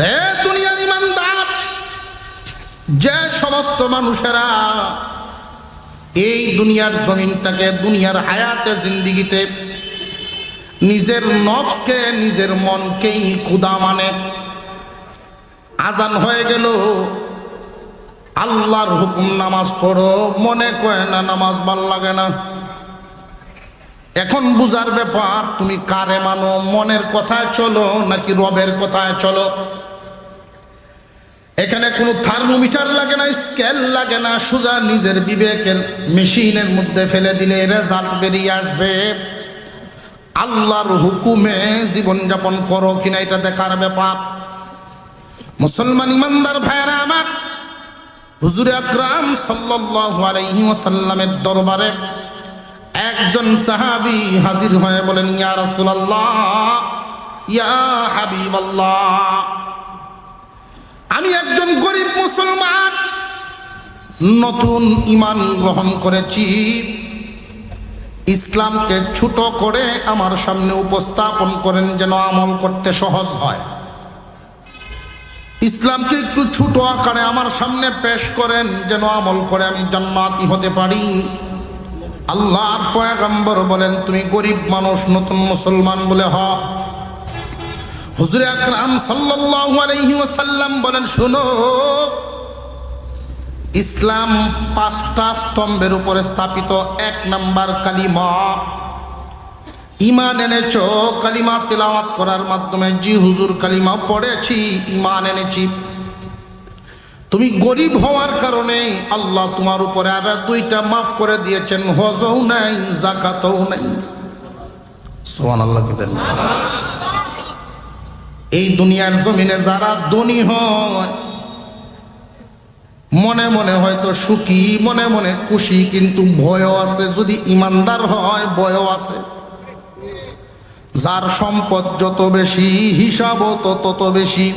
রে দুনিয়ার ইমানদার, যে সমস্ত মানুষেরা এই দুনিয়ার জমিনটাকে, দুনিয়ার হায়াতে, জিন্দিগিতে নিজের নফসকে, নিজের মনকেই ক্ষুদা মানে। আজান হয়ে গেল, আল্লাহর হুকুম নামাজ পড়ো, মনে কয় না নামাজ ভালো লাগে না। এখন বুঝার ব্যাপার, তুমি কারে মানো, মনের কথায় চলো নাকি রবের কথায় চলো? এখানে কোনো থার্মোমিটার লাগে না, স্কেল লাগে না, সোজা নিজের বিবেকের মেশিনের মধ্যে ফেলে দিলে রেজাল্ট বেরিয়ে আসবে। আল্লাহর হুকুমে জীবনযাপন করো কিনা এটা দেখার ব্যাপার। মুসলমান ইমানদার ভাইরা আমার, হুজুর আকরাম সাল্লাল্লাহু আলাইহি ওয়াসাল্লামের দরবারে একজন সাহাবী হাজির হয়ে বলেন, ইয়া রাসূলুল্লাহ, ইয়া হাবিবাল্লাহ। আমি একজন গরিব মুসলমান। নতুন ইমান গ্রহণ করেছি। ইসলামকে ছোট করে আমার সামনে উপস্থাপন করেন যেন আমল করতে সহজ হয়। ইসলামকে একটু ছোট আকারে আমার সামনে পেশ করেন যেন আমল করে আমি জান্নাতি হতে পারি। আল্লাহর পয়গম্বর বলেন, তুমি গরিব মানুষ, নতুন মুসলমান বলে হ। হুজুর আকরাম ওয়াসাল্লাম বলেন, শোনো, ইসলাম পাঁচটা স্তম্ভের উপরে স্থাপিত এক নাম্বার কালিমা। ইমান এনেছ, কালিমা তেলাওয়াত করার মাধ্যমে জি হুজুর কালিমা পড়েছি, ইমান এনেছি। তুমি গরিব হওয়ার কারণে আল্লাহ তোমার উপরে আর দুইটা মাফ করে দিয়েছেন, হজও নাই, জাকাতও নাই। সোহান আল্লাহ এই দুনিয়ার জমিনে যারা ধনী হয়, মনে মনে হয়তো সুখী, মনে মনে খুশি, কিন্তু ভয়ও আছে। যদি ইমানদার হয়, ভয়ও আছে। যার সম্পদ যত বেশি, হিসাবও তত বেশি।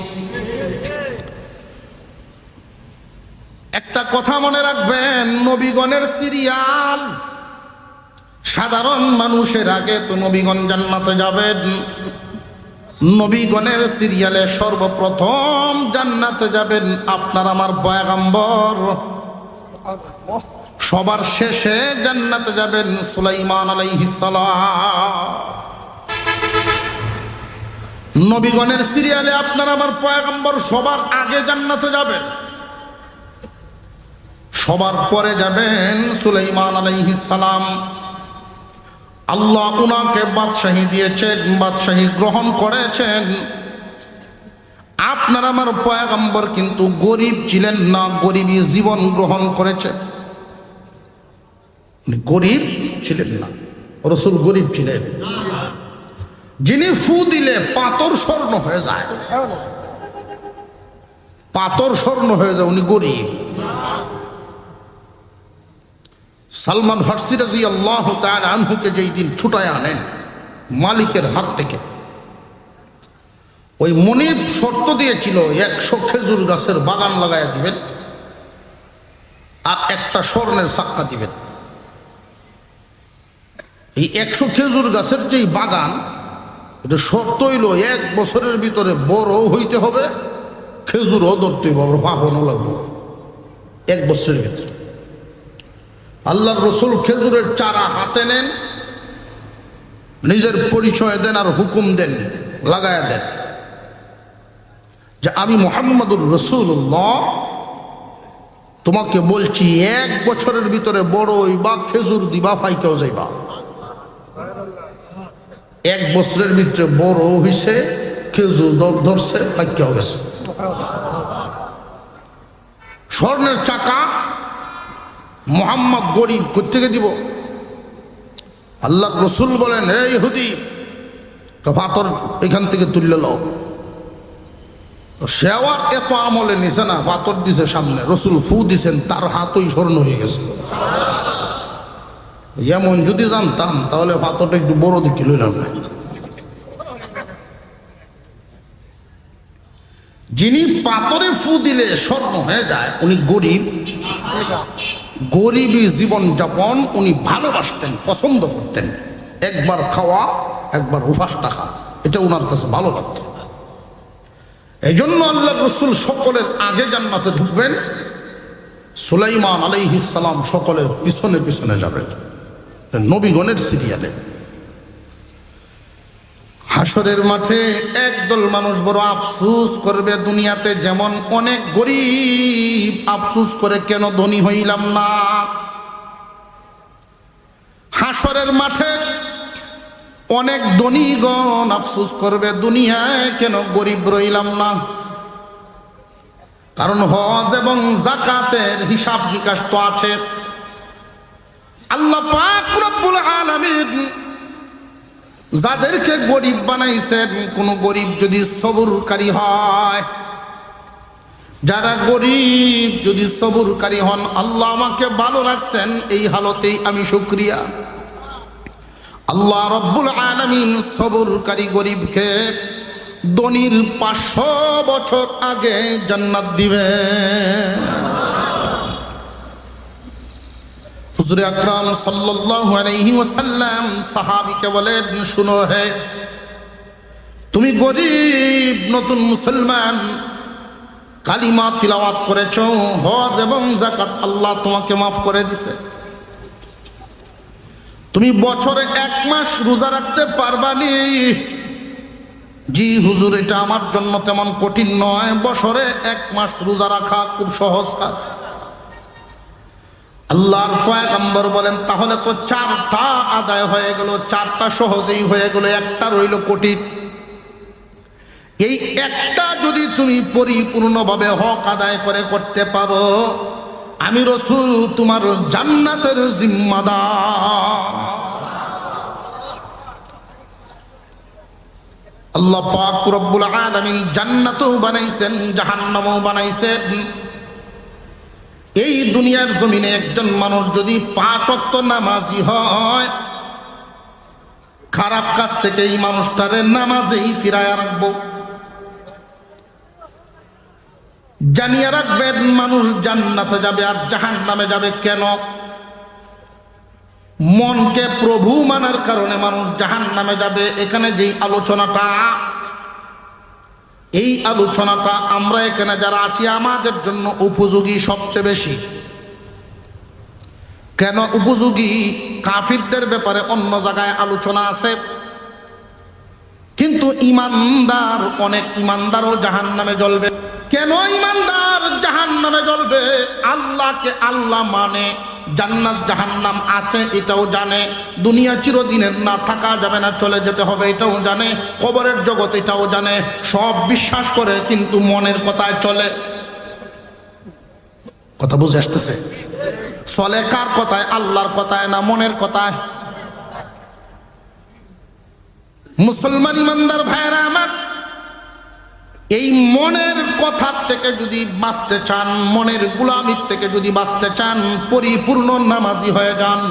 একটা কথা মনে রাখবেন, নবীগণের সিরিয়াল, সাধারণ মানুষের আগে তো নবীগণ জান্নাতে যাবেন। নবীগণের সিরিয়ালে সর্বপ্রথম জান্নাতে যাবেন আপনার আমার বয়াগম্বর সবার শেষে জান্নাতে যাবেন সুলাইমান আলাইহিসালাম নবীগণের সিরিয়ালে আপনার আমার পয়গম্বর সবার আগে জান্নাতে যাবেন। সবার পরে যাবেন সুলাইমান আলাইহিসালাম আল্লাহ উনাকে বাদশাহী দিয়েছেন, বাদশাহী গ্রহণ করেছেন। আপনার আমার পয়গম্বর কিন্তু গরিব ছিলেন না গরিবই জীবন গ্রহণ করেছেন। গরিব ছিলেন না, রসুল গরিব ছিলেন। যিনি ফু দিলে পাতর স্বর্ণ হয়ে যায়। পাতর স্বর্ণ হয়ে যায়, উনি গরিব। সালমান ফার্সি রাজি আল্লাহ তার আনহুকে যেই দিন ছুটায় আনেন মালিকের হাত থেকে, ওই মনির শর্ত দিয়েছিল একশো খেজুর গাছের বাগান লাগাইয়া দিবেন আর একটা স্বর্ণের সাক্কা দিবেন। এই একশো খেজুর গাছের যেই বাগান, এটা শর্ত হইল এক বছরের ভিতরে বড় হইতে হবে, খেজুরও ধরতে হবে বাহনও লাগবে। এক বছরের ভিতরে। আল্লাহর রসুল খেজুরের চারা হাতে নেন, নিজের পরিচয় দেন আর হুকুম দেন, লাগায়া দেন। যে আমি মোহাম্মদুর রসুল্লাহ তোমাকে বলছি এক বছরের ভিতরে বড় বা খেজুর দিবা, ফাইকেও যাইবা। এক বছরের ভিতরে বড় হইছে, খেজুর দর ধরছে, ফাইকেও গেছে। স্বর্ণের চাকা মোহাম্মদ গরিব কোথেকে দিব? আল্লাহ রসুল বলেন এই হুদি পাথর এখান থেকে তুললে লও সেওয়ার এত আমলে নিছে না, পাথর দিছে সামনে, রসুল ফু দিছেন, তার হাতই স্বর্ণ হয়ে গেছে। এমন যদি জানতাম, তাহলে পাথরটা একটু বড় দিকে লইলাম না। যিনি পাথরে ফু দিলে স্বর্ণ হয়ে যায়, উনি গরিব। গরিবী জীবনযাপন উনি ভালোবাসতেন, পছন্দ করতেন। একবার খাওয়া, একবার উপাস থাকা এটা ওনার কাছে ভালো লাগত। এই জন্য আল্লাহ রসুল সকলের আগে জান্নাতে ঢুকবেন, সুলাইমান আলাইহিসালাম সকলের পিছনে পিছনে যাবেন। নবীগণের সিরিয়ালে। হাসরের মাঠে একদল মানুষ বড় আফসুস করবে দুনিয়াতে যেমন অনেক গরিব আফসুস করে কেন ধনী হইলাম না? হাসরের মাঠে অনেক ধনীগণ আফসুস করবে দুনিয়ায় কেন গরিব রইলাম না? কারণ হজ এবং জাকাতের হিসাব নিকাশ তো আছে। আল্লাহ পাক রব্বুল আলামিন যাদেরকে গরিব বানাইছেন, কোন গরিব যদি সবুরকারী হয়, যারা গরিব যদি সবুরকারী হন, আল্লাহ আমাকে ভালো রাখছেন, এই হালতেই আমি শুক্রিয়া আল্লাহ রব্বুল আলমিন সবুরকারী গরিবকে দনির পাঁচশো বছর আগে জান্নাত দিবে হুজুরে আকরাম সাল্লাল্লাহু আলাইহি ওয়াসাল্লাম সাহাবীকে বলেন, শুনো হে, তুমি গরিব নতুন মুসলমান, কালিমা তিলাওয়াত করেছ, হজ এবং জাকাত আল্লাহ তোমাকে মাফ করে দিছে। তুমি বছরে এক মাস রোজা রাখতে পারবানি? জি হুজুর, এটা আমার জন্য তেমন কঠিন নয়। বছরে এক মাস রোজা রাখা খুব সহজ কাজ। আল্লাহর পয়গম্বর বলেন, তাহলে তো চারটা আদায় হয়ে গেল, চারটা সহজেই হয়ে গেল, একটা রইল কঠিন এই একটা যদি তুমি পরিপূর্ণভাবে হক আদায় করে করতে পারো, আমি রসুল তোমার জান্নাতের জিম্মাদা আল্লাহ পাক রব্বুল আলামিন জান্নাতও বানাইছেন, জাহান্নামও বানাইছেন। এই দুনিয়ার জমিনে একজন মানুষ যদি পাঁচ অক্ত নামাজি হয়, খারাপ কাজ থেকে এই মানুষটারে নামাজেই ফিরায় রাখব। জানিয়ে রাখবেন, মানুষ জান্নাতে যাবে আর জাহান নামে যাবে কেন? মনকে প্রভু মানার কারণে মানুষ জাহান নামে যাবে। এখানে যেই আলোচনাটা এই আলোচনাটা আমরা এখানে যারা আছি, আমাদের জন্য উপযোগী সবচেয়ে বেশি। কেন উপযোগী? কাফিরদের ব্যাপারে অন্য জায়গায় আলোচনা আছে। কিন্তু ইমানদার, অনেক ইমানদারও জাহান নামে জ্বলবে। কেন ইমানদার জাহান নামে জ্বলবে? আল্লাহকে আল্লাহ মানে জান্নাত জাহান্নাম আছে, এটাও জানে। দুনিয়া চিরদিনের না থাকা যাবে না, চলে যেতে হবে, এটাও জানে। কবরের জগৎ, এটাও জানে। সব বিশ্বাস করে কিন্তু মনের কথায় চলে। কথা বুঝে আসতেছে? চলে কার কথায়? আল্লাহর কথায় না মনের কথায়? মুসলমান ইমানদার ভাইরা আমার এই মনের কথার থেকে যদি বাঁচতে চান, মনের গুলামির থেকে যদি বাঁচতে চান, পরিপূর্ণ নামাজি হয়ে যান।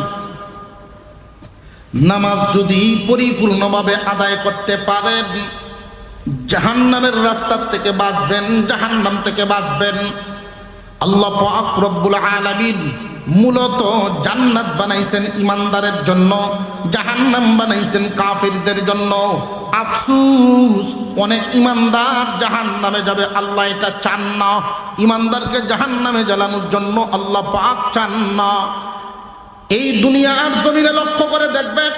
নামাজ যদি পরিপূর্ণভাবে আদায় করতে পারেন, জাহান্নামের রাস্তার থেকে বাঁচবেন, জাহান্নাম থেকে বাঁচবেন। আল্লাহ পাক রব্বুল আলামিন মূলত জান্নাত বানাইছেন ইমানদারের জন্য, জাহান্নাম বানাইছেন কাফিরদের জন্য। আফসুস অনেক ইমানদার জাহান নামে যাবে, আল্লাহ এটা চান না। ইমানদারকে জাহান নামে জ্বালানোর জন্য আল্লাহ পাক চান না। এই দুনিয়ার জমিনে লক্ষ্য করে দেখবেন,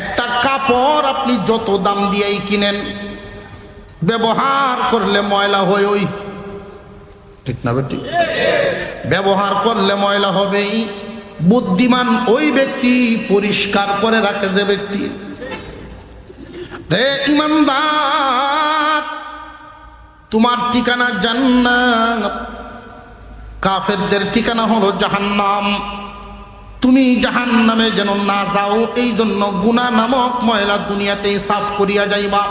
একটা কাপড় আপনি যত দাম দিয়েই কিনেন, ব্যবহার করলে ময়লা হয় ওই ঠিক না বেটি? ব্যবহার করলে ময়লা হবেই। বুদ্ধিমান ওই ব্যক্তি পরিষ্কার করে রাখে যে ব্যক্তি। রে ইমানদার, তোমার ঠিকানা জান্নাত। কাফেরদের ঠিকানা হলো জাহান্নাম। তুমি জাহান নামে যেন না যাও এই জন্য গুনা নামক ময়লা দুনিয়াতে সাফ করিয়া যাইবা।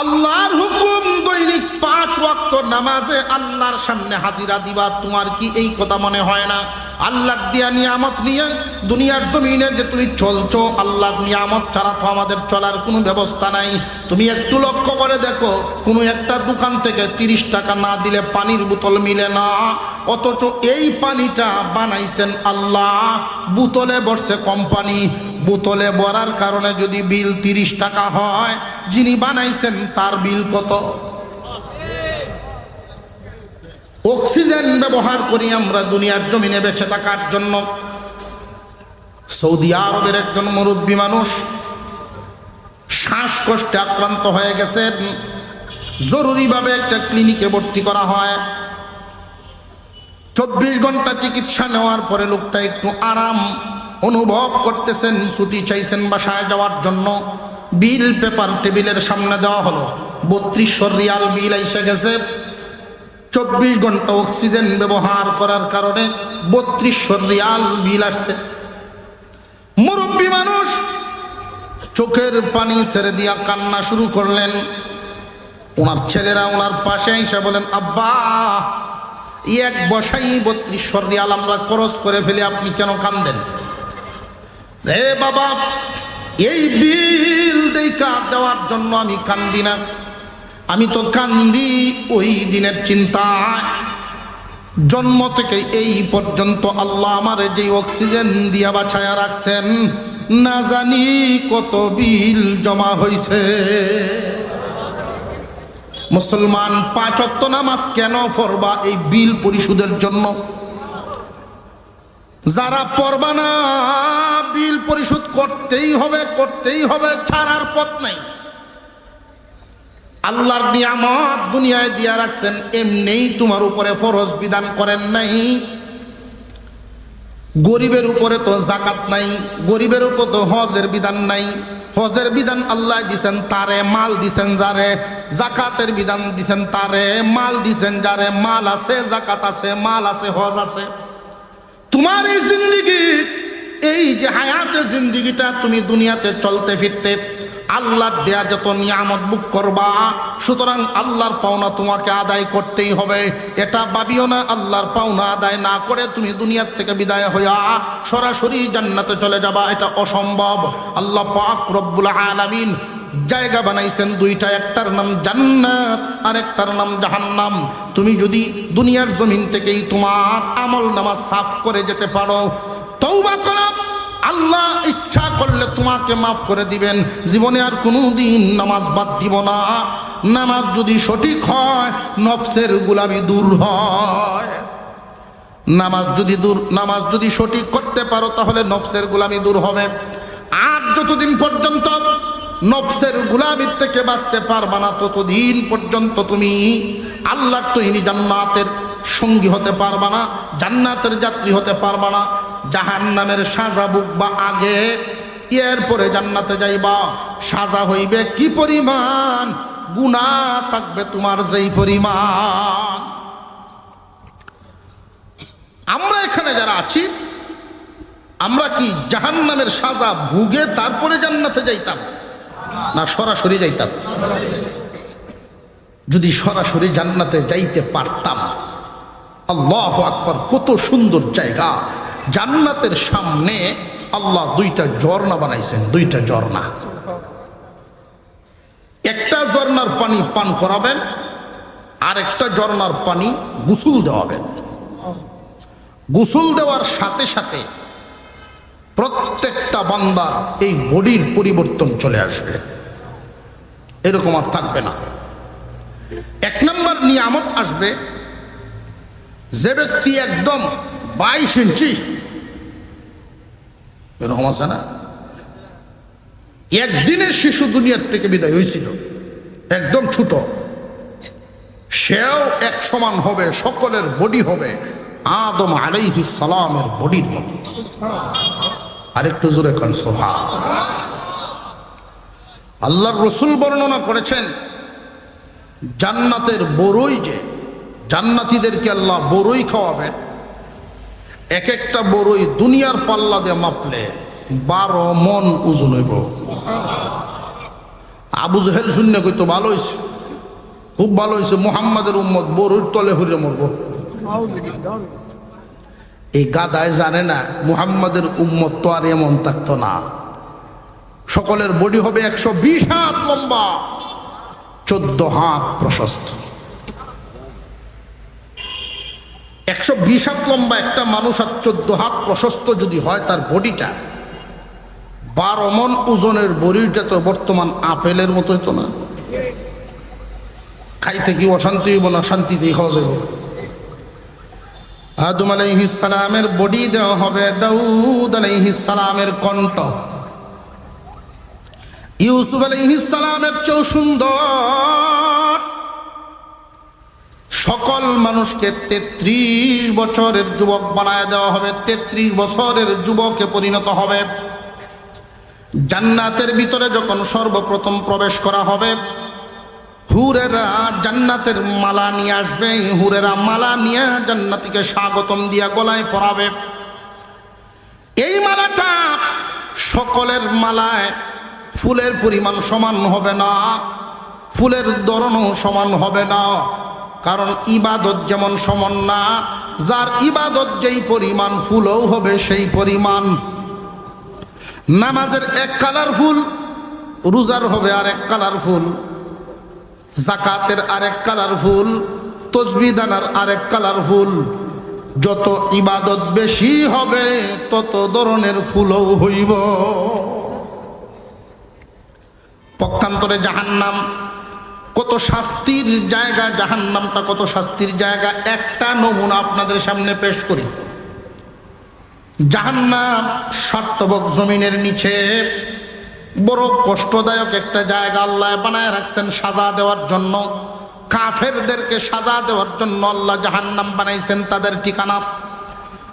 আল্লাহর হুকুম দৈনিক পাঁচ ওয়াক্ত নামাজে আল্লাহর সামনে হাজিরা দিবা, তোমার কি এই কথা মনে হয় না? আল্লাহর দিয়া নিয়ামত নিয়ে দুনিয়ার জমিনে যে তুমি চলছো, আল্লাহর নিয়ামত ছাড়া তো আমাদের চলার কোনো ব্যবস্থা নাই। তুমি একটু লক্ষ্য করে দেখো, কোনো একটা দোকান থেকে তিরিশ টাকা না দিলে পানির বোতল মিলে না। অথচ এই পানিটা বানাইছেন আল্লাহ, বোতলে বসছে কোম্পানি। বোতলে ভরার কারণে যদি বিল তিরিশ টাকা হয়, যিনি বানাইছেন তার বিল কত? অক্সিজেন ব্যবহার করি আমরা দুনিয়ার জমিনে বেঁচে থাকার জন্য। সৌদি আরবের একজন মুরব্বী মানুষ শ্বাসকষ্টে আক্রান্ত হয়ে গেছেন। জরুরিভাবে একটা ক্লিনিকে ভর্তি করা হয়। চব্বিশ ঘণ্টা চিকিৎসা নেওয়ার পরে লোকটা একটু আরাম অনুভব করতেছেন ছুটি চাইছেন বাসায় যাওয়ার জন্য। বিল পেপার টেবিলের সামনে দেওয়া হলো। বত্রিশশো রিয়াল বিল এসে গেছে। চব্বিশ ঘণ্টা অক্সিজেন ব্যবহার করার কারণে বত্রিশশো রিয়াল বিল আসছে। মুরব্বী মানুষ চোখের পানি ছেড়ে দিয়া কান্না শুরু করলেন। ওনার ছেলেরা ওনার পাশে এসে বলেন, আব্বা এক বসাই বত্রিশশো রিয়াল আমরা খরচ করে ফেলে, আপনি কেন কান্দেন? রে বাবা, এই বিল দেই দেখা দেওয়ার জন্য আমি কান্দি না। আমি তো কান্দি ওই দিনের চিন্তায়। জন্ম থেকে এই পর্যন্ত আল্লাহ আমার যে অক্সিজেন দিয়া বাছায়া রাখছেন, না জানি কত বিল জমা হইছে। মুসলমান পাঁচক্ত নামাজ কেন পড়বা এই বিল পরিশোধের জন্য? যারা পড়বা না, বিল পরিশোধ করতেই হবে করতেই হবে, ছাড়ার পথ নাই। আল্লাহর নিয়ামত দুনিয়ায় দিয়া রাখছেন, এমনিই তোমার উপরে ফরজ বিধান করেন নাই। গরিবের উপরে তো জাকাত নাই, গরিবের উপর তো হজের বিধান নাই। হজের বিধান আল্লাহ দিছেন, তারে মাল দিছেন যারে জাকাতের বিধান দিছেন তারে, মাল দিছেন যারে, মাল আছে জাকাত আছে, মাল আছে, হজ আছে। তোমার এই জিন্দিগি, এই যে হায়াতে জিন্দিগিটা তুমি দুনিয়াতে চলতে ফিরতে, আল্লাহর দেয়া যত নিয়ামত বুক করবা, সুতরাং আল্লাহর পাওনা তোমাকে আদায় করতেই হবে। এটা ভাবিও না, আল্লাহর পাওনা আদায় না করে তুমি দুনিয়ার থেকে বিদায় হইয়া সরাসরি জান্নাতে চলে যাবা, এটা অসম্ভব। আল্লাহ পাক রব্বুল আলামিন জায়গা বানাইছেন দুইটা, একটার নাম জান্নাত আর একটার নাম জাহান্নাম। তুমি যদি দুনিয়ার জমিন থেকেই তোমার আমল নামা সাফ করে যেতে পারো তৌবা করো। আল্লাহ ইচ্ছা করলে তোমাকে মাফ করে দিবেন। জীবনে আর কোনো দিন নামাজ বাদ দিব না। নামাজ যদি সঠিক হয়, নফসের গুলামি দূর হয়। নামাজ যদি দূর, নামাজ যদি সঠিক করতে পারো, তাহলে নফসের গুলামি দূর হবে। আর যতদিন পর্যন্ত নফসের গুলামির থেকে বাঁচতে পারবা না ততদিন পর্যন্ত তুমি আল্লাহর তৈরি জান্নাতের সঙ্গী হতে পারবা না, জান্নাতের যাত্রী হতে পারবা না জাহান নামের সাজা বুকবা আগে, এরপরে জান্নাতে যাইবা। সাজা হইবে কি পরিমাণ? গুণা থাকবে তোমার যেই পরিমাণ। আমরা এখানে যারা আছি, আমরা কি জাহান নামের সাজা ভুগে তারপরে জান্নাতে যাইতাম? না সরাসরি যাইতাম। যদি সরাসরি জান্নাতে যাইতে পারতাম, আল্লাহ আকবর, কত সুন্দর জায়গা। জান্নাতের সামনে আল্লাহ দুইটা ঝর্ণা বানাইছেন, দুইটা ঝর্ণা। একটা ঝর্ণার পানি পান করাবেন আর একটা ঝর্ণার পানি গুসুল দেওয়াবেন। গুসুল দেওয়ার সাথে সাথে প্রত্যেকটা বান্দার এই বডির পরিবর্তন চলে আসবে। এরকম আর থাকবে না। এক নম্বর নিয়ামত আসবে, যে ব্যক্তি একদম বাইশ ইঞ্চি, এরকম আছে না? একদিনের শিশু দুনিয়ার থেকে বিদায় হয়েছিল, একদম ছোট। সেও এক সমান হবে, সকলের বডি হবে, আদম আলাইহিস সালামের বডির মতো। আরেকটু জোরে কন সোহা আল্লাহর রসুল বর্ণনা করেছেন, জান্নাতের বড়ই যে, জান্নাতিদেরকে আল্লাহ বড়ই খাওয়াবেন। এক একটা বড়ই দুনিয়ার পাল্লা দিয়ে মাপলে বারো মন ওজন হইব। আবু জহেল শূন্য কইতো, ভালো হয়েছে খুব ভালো হয়েছে মুহাম্মাদের উম্মত বড়ইর তলে হইলে মরবো। এই গাদায় জানে না, মুহাম্মাদের উম্মত তো আর এমন থাকতো না। সকলের বডি হবে একশো বিশ হাত লম্বা। চোদ্দ হাত প্রশস্ত। একশো বিশ হাত লম্বা একটা মানুষ আর চোদ্দ হাত প্রশস্ত যদি হয় তার বডিটা, বারো মন ওজনের বড়িটা তো বর্তমান আপেলের মতোই তো না। খাইতে কি অশান্তি হইব না? শান্তিতেই খাওয়া যাবে আদম আলাইহিসালামের বডি দেওয়া হবে দাউদ আলাইহিসালামের কণ্ঠ। ইউসুফ আলাইহিসালামের চেয়েও সুন্দর। সকল মানুষকে তেত্রিশ বছরের যুবক বানায় দেওয়া হবে, তেত্রিশ বছরের যুবকে পরিণত হবে। জান্নাতের ভিতরে যখন সর্বপ্রথম প্রবেশ করা হবে, হুরেরা জান্নাতের মালা নিয়ে আসবে, হুরেরা মালা নিয়ে জান্নাতিকে স্বাগতম দিয়া গলায় পরাবে। এই মালাটা সকলের মালায় ফুলের পরিমাণ সমান হবে না। ফুলের ধরনও সমান হবে না। কারণ ইবাদত যেমন সমান না, যার ইবাদত যেই পরিমাণ, ফুলও হবে সেই পরিমাণ। নামাজের এক কালার ফুল, রোজার হবে আর এক কালার ফুল। জাকাতের আরেক কালার ফুল তসবি দানার আরেক কালার ফুল। যত ইবাদত বেশি হবে, তত ধরনের ফুলও হইব। পক্ষান্তরে জাহান্নাম। কত শাস্তির জায়গা, জাহান্নামটা কত শাস্তির জায়গা, একটা নমুনা আপনাদের সামনে পেশ করি। জাহান্নাম সার্থবক জমিনের নিচে। বড় কষ্টদায়ক একটা জায়গা আল্লাহ বানায় রাখছেন সাজা দেওয়ার জন্য। কাফেরদেরকে সাজা দেওয়ার জন্য আল্লাহ জাহান্নাম বানাইছেন তাদের ঠিকানা।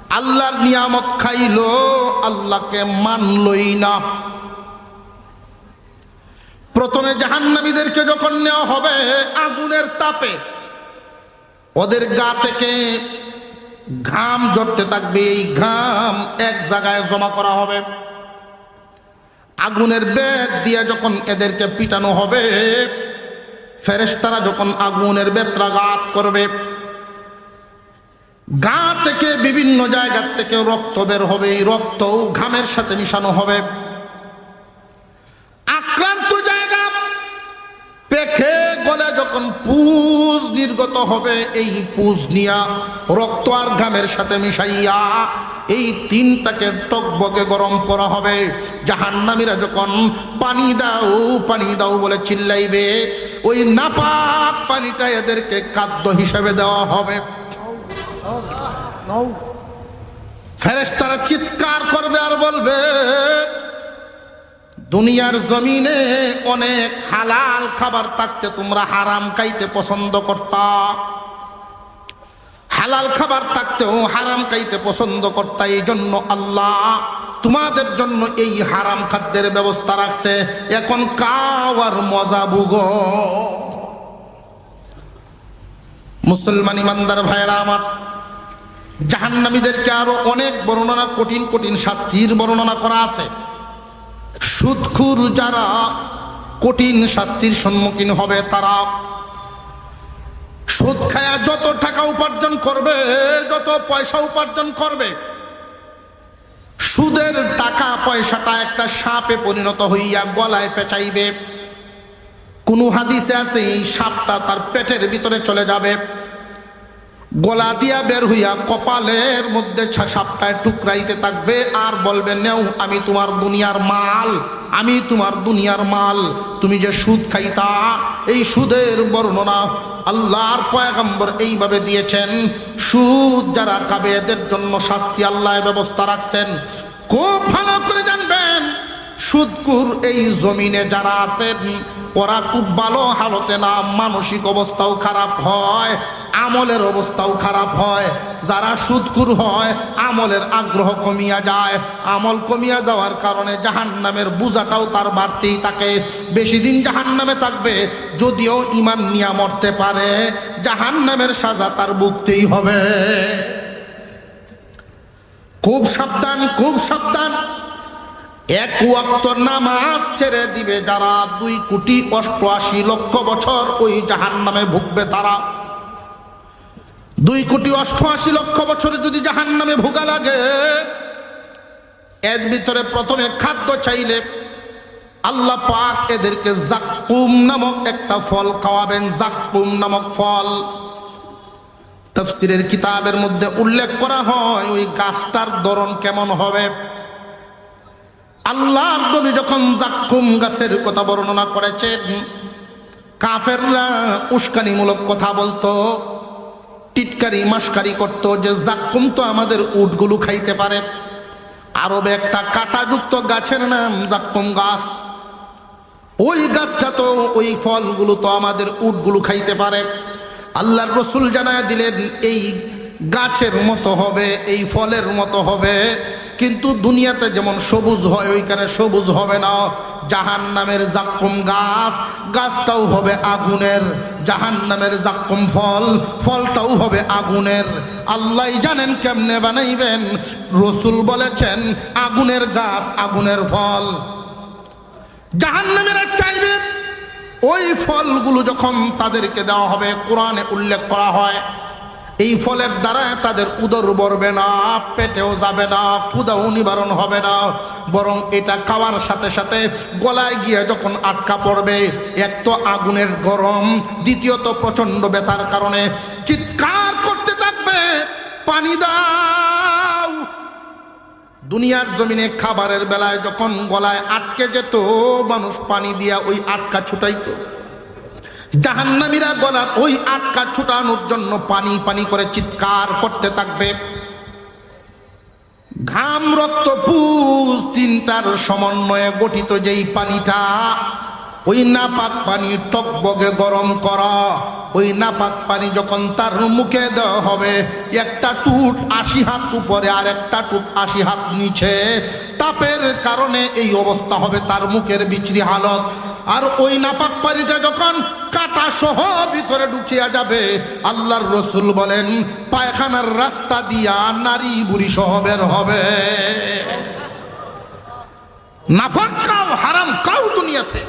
আল্লাহর নিয়ামত খাইলো, আল্লাহকে মানলই না। প্রথমে জাহান্নামীদেরকে যখন নেওয়া হবে আগুনের তাপে, ওদের গা থেকে ঘাম জড়তে থাকবে, এই ঘাম এক জায়গায় জমা করা হবে। আগুনের বেদ দিয়ে যখন এদেরকে পিটানো হবে, ফেরেশতারা যখন আগুনের বেত্রাঘাত করবে, গা থেকে বিভিন্ন জায়গার থেকে রক্ত বের হবে, এই রক্ত ঘামের সাথে মিশানো হবে। আক্রান্ত পেখে গলে যখন পুজ নির্গত হবে, এই পুজ নিয়া রক্ত আর ঘামের সাথে মিশাইয়া এই তিনটাকে টকবকে গরম করা হবে। জাহান্নামীরা যখন পানি দাও পানি দাও বলে চিল্লাইবে, ওই নাপাক পানিটা এদেরকে খাদ্য হিসেবে দেওয়া হবে। ফেরেশতারা চিৎকার করবে আর বলবে দুনিয়ার জমিনে অনেক হালাল খাবার থাকতে তোমরা হারাম খাইতে পছন্দ করতা। হালাল খাবার থাকতেও হারাম খাইতে পছন্দ করতা এই জন্য আল্লাহ তোমাদের জন্য এই হারাম খাদ্যের ব্যবস্থা রাখছে। এখন কাওয়ার মজা বুগ। মুসলমান ইমানদার ভাইরা আমার, জাহান্নামীদেরকে আরও অনেক বর্ণনা, কঠিন কঠিন শাস্তির বর্ণনা করা আছে। সুদখুর যারা কঠিন শাস্তির সম্মুখীন হবে তারা সুদ খায়া যত টাকা উপার্জন করবে, যত পয়সা উপার্জন করবে, সুদের টাকা পয়সাটা একটা সাপে পরিণত হইয়া গলায় পেঁচাইবে। কোনো হাদিসে আছে, এই সাপটা তার পেটের ভিতরে চলে যাবে। গলা দিয়া বের হইয়া কপালের মধ্যে সাপটায় টুকরাইতে থাকবে আর বলবে, নেও, আমি তোমার দুনিয়ার মাল, আমি তোমার দুনিয়ার মাল। তুমি যে সুদ খাইতা, এই সুদের বর্ণনা আল্লাহর পয়গম্বর এইভাবে দিয়েছেন, সুদ যারা খাবে, এদের জন্য শাস্তি আল্লাহ ব্যবস্থা রাখছেন। খুব ভালো করে জানবেন, সুদকুর এই জমিনে যারা আছেন, ওরা খুব ভালো হালতে না মানসিক অবস্থাও খারাপ হয়। আমলের অবস্থাও খারাপ হয়, যারা সুদকুর হয়, আমলের আগ্রহ কমিয়া যায়। আমল কমিয়া যাওয়ার কারণে জাহান নামের বোঝাটাও তার বাড়তেই থাকে। বেশি দিন জাহান নামে থাকবে, যদিও ইমান নিয়া মরতে পারে জাহান নামের সাজা তার বুকতেই হবে। খুব সাবধান খুব সাবধান। এক ওয়াক্ত নামাজ ছেড়ে দিবে যারা দুই কোটি অষ্টআশি লক্ষ বছর ওই জাহান নামে ভুগবে তারা। দুই কোটি অষ্টআশি লক্ষ বছরে যদি জাহান নামে ভোগা লাগে, এর ভিতরে প্রথমে খাদ্য চাইলে আল্লাহ পাক এদেরকে জাক্কুম নামক একটা ফল খাওয়াবেন, জাক্কুম নামক ফল। তফসিরের কিতাবের মধ্যে উল্লেখ করা হয়, ওই গাছটার ধরন কেমন হবে? আল্লাহ নবী যখন জাক্কুম গাছের কথা বর্ণনা করেছেন, কাফেররা উস্কানিমূলক কথা বলতো টিটকারি মাসকারি করত যে জাক্কুম তো আমাদের উটগুলো খাইতে পারে। আরবে একটা কাঁটাযুক্ত গাছের নাম জাক্কুম গাছ। ওই গাছটা তো, ওই ফলগুলো তো আমাদের উটগুলো খাইতে পারে। আল্লাহর রসুল জানায় দিলেন, এই গাছের মতো হবে, এই ফলের মতো হবে। কিন্তু দুনিয়াতে যেমন সবুজ হয়, ওইখানে সবুজ হবে না। জাহান নামের জাক্কুম গাছ, গাছটাও হবে আগুনের। জাহান নামের জাক্কুম ফল, ফলটাও হবে আগুনের। আল্লাহ জানেন কেমনে বানাইবেন। রসুল বলেছেন, আগুনের গাছ, আগুনের ফল। জাহান্নামেরা চাইবে, ওই ফলগুলো যখন তাদেরকে দেওয়া হবে, কোরআনে উল্লেখ করা হয় এই ফলের দ্বারা তাদের উদর ভরবে না, পেটেও যাবে না ক্ষুদাও নিবারণ হবে না। বরং এটা খাওয়ার সাথে সাথে গলায় গিয়ে যখন আটকা পড়বে, এক তো আগুনের গরম, দ্বিতীয়ত প্রচণ্ড ব্যথার কারণে চিৎকার করতে থাকবে, পানি দাও। দুনিয়ার জমিনে খাবারের বেলায় যখন গলায় আটকে যেত, মানুষ পানি দিয়া ওই আটকা ছুটাইতো। জাহান্নামীরা গলার ওই আটকা ছুটানোর জন্য পানি পানি করে চিৎকার করতে থাকবে। ঘাম, রক্ত পুজ তিনটার সমন্বয়ে গঠিত যেই পানিটা, ওই নাপাক পানি টকবগে গরম করা। ওই নাপাক পানি যখন তার মুখে দেওয়া হবে, একটা টুট আশি হাত উপরে আর একটা টুট আশি হাত নিচে। তাপের কারণে এই অবস্থা হবে তার মুখের বিচরি হালত। আর ওই নাপাক পানিটা যখন কাটা সহ ভিতরে ঢুকিয়া যাবে, আল্লাহর রসুল বলেন, পায়খানার রাস্তা দিয়া নারী বুড়ি সহ বের হবে। নাপাক কাউ হারাম কাউ দুনিয়াতে।